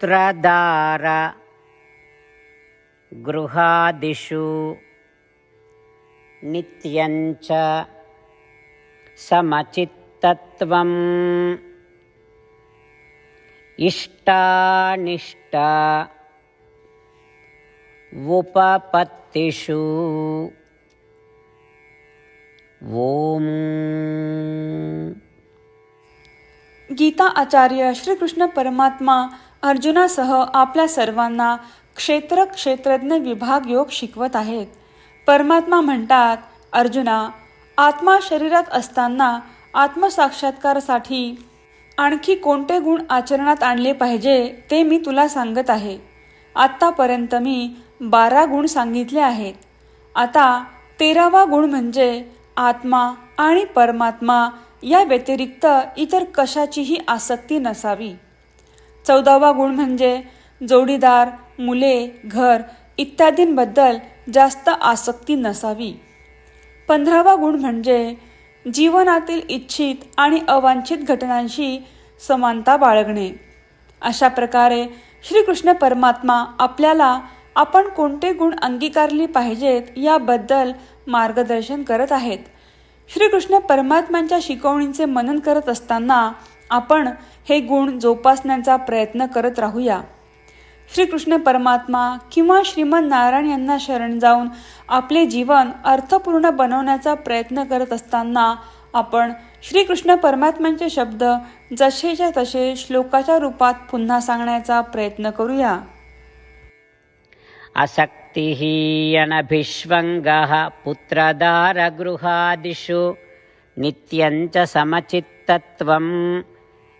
पुत्रदार गृहादिषु नित्यञ्च समचित्तत्वम्। इष्टानिष्ट उपपत्तिषु ॐ गीता आचार्य श्रीकृष्ण परमात्मा अर्जुनासह आपल्या सर्वांना क्षेत्र क्षेत्रज्ञ विभाग योग शिकवत आहेत. परमात्मा म्हणतात अर्जुना आत्मा शरीरात असताना आत्मसाक्षात्कारासाठी आणखी कोणते गुण आचरणात आणले पाहिजे ते मी तुला सांगत आहे. आत्तापर्यंत मी बारा गुण सांगितले आहेत. आता तेरावा गुण म्हणजे आत्मा आणि परमात्मा या व्यतिरिक्त इतर कशाचीही आसक्ती नसावी. चौदावा गुण म्हणजे जोडीदार मुले घर इत्यादींबद्दल जास्त आसक्ती नसावी. पंधरावा गुण म्हणजे जीवनातील इच्छित आणि अवांछित घटनांशी समानता बाळगणे. अशा प्रकारे श्रीकृष्ण परमात्मा आपल्याला आपण कोणते गुण अंगीकारले पाहिजेत याबद्दल मार्गदर्शन करत आहेत. श्रीकृष्ण परमात्म्यांच्या शिकवणींचे मनन करत असताना आपण हे गुण जोपासण्याचा प्रयत्न करत राहूया. श्रीकृष्ण परमात्मा किंवा श्रीमद नारायण यांना शरण जाऊन आपले जीवन अर्थपूर्ण बनवण्याचा प्रयत्न करत असताना आपण श्रीकृष्ण परमात्म्यांचे शब्द जसेच्या तसे श्लोकाच्या रूपात पुन्हा सांगण्याचा प्रयत्न करूया. असक्तिः अनभिष्वङ्गः पुत्रदारगृहादिषु नित्यञ्च समचित्तत्वम्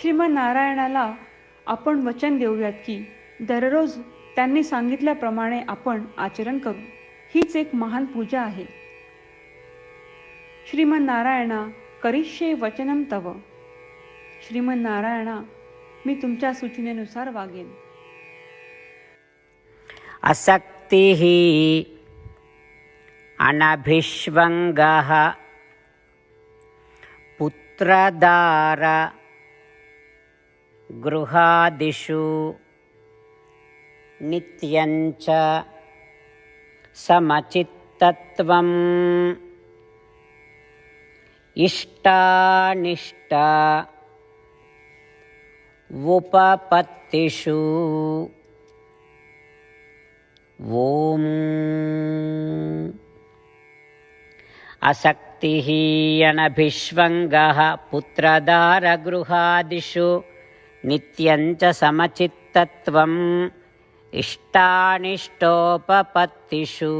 श्रीमनारायणाला आपण वचन देऊयात की दररोज त्यांनी सांगितल्याप्रमाणे आपण आचरण करू. हीच एक महान पूजा आहे. श्रीमनारायणा करिष्ये वचनम तव. श्रीमनारायणा मी तुमच्या सूचनेनुसार वागेन. असक्तिः अनभिष्वङ्गः पुत्रदार गृहादिषु नित्यञ्च समचित्तत्वम् इष्टानिष्ट उपपत्तिषु ॐ असक्तिः अनभिष्वङ्गः पुत्रदारगृहादिषु नित्यञ्च समचित्तत्वम् इष्टानिष्टोपपत्तिषु